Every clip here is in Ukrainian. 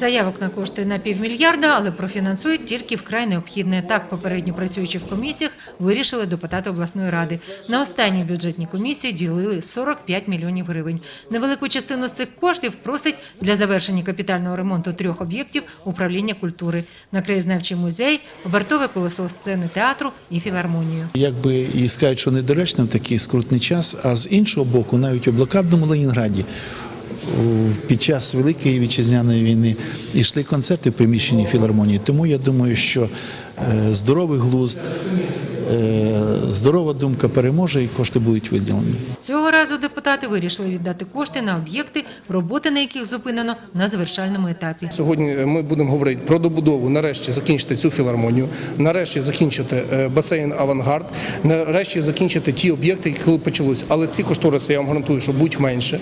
Заявок на кошти на півмільярда, але профінансують тільки вкрай необхідне. Так, попередньо працюючи в комісіях, вирішили депутати обласної ради. На останній бюджетній комісії ділили 45 мільйонів гривень. Невелику частину з цих коштів просить для завершення капітального ремонту трьох об'єктів управління культури на краєзнавчий музей, обертове колесо сцени театру і філармонію. Якби і скажуть, що недоречно в такий скрутний час, а з іншого боку, навіть у блокадному Ленінграді під час Великої вітчизняної війни йшли концерти в приміщенні філармонії. Тому я думаю, що здоровий глузд, е, здорова думка переможе і кошти будуть виділені. Цього разу депутати вирішили віддати кошти на об'єкти, роботи на яких зупинено на завершальному етапі. Сьогодні ми будемо говорити про добудову, нарешті закінчити цю філармонію, нарешті закінчити е, басейн Авангард, нарешті закінчити ті об'єкти, які почалися. Але ці кошториси я вам гарантую, що будуть менше.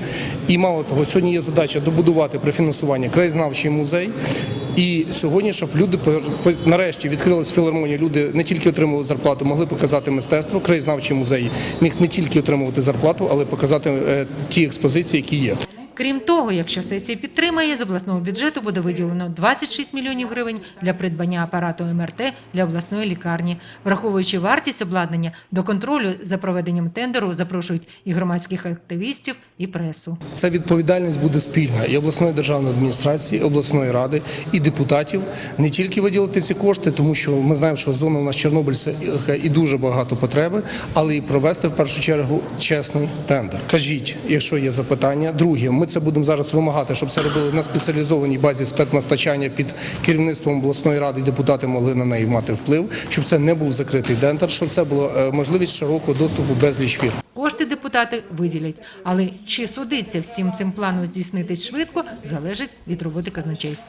І мало того, сьогодні є задача добудувати при фінансуванні краєзнавчий музей. І сьогодні, щоб люди нарешті відкрилась філармонія, люди не тільки отримали зарплату, могли показати мистецтво. Краєзнавчий музей міг не тільки отримувати зарплату, але показати е, ті експозиції, які є. Крім того, якщо сесія підтримає, з обласного бюджету буде виділено 26 мільйонів гривень для придбання апарату МРТ для обласної лікарні. Враховуючи вартість обладнання, до контролю за проведенням тендеру запрошують і громадських активістів, і пресу. Це відповідальність буде спільна і обласної державної адміністрації, і обласної ради, і депутатів. Не тільки виділити ці кошти, тому що ми знаємо, що зона у нас Чорнобильська і дуже багато потреби, але і провести в першу чергу чесний тендер. Кажіть, якщо є запитання. Друге, ми це будемо зараз вимагати, щоб це робили на спеціалізованій базі спецнастачання під керівництвом обласної ради. Депутати могли на неї мати вплив, щоб це не був закритий дентар, щоб це була е, можливість широкого доступу безліч фірм. Кошти депутати виділять, але чи судиться всім цим планом здійснити швидко, залежить від роботи казначейства.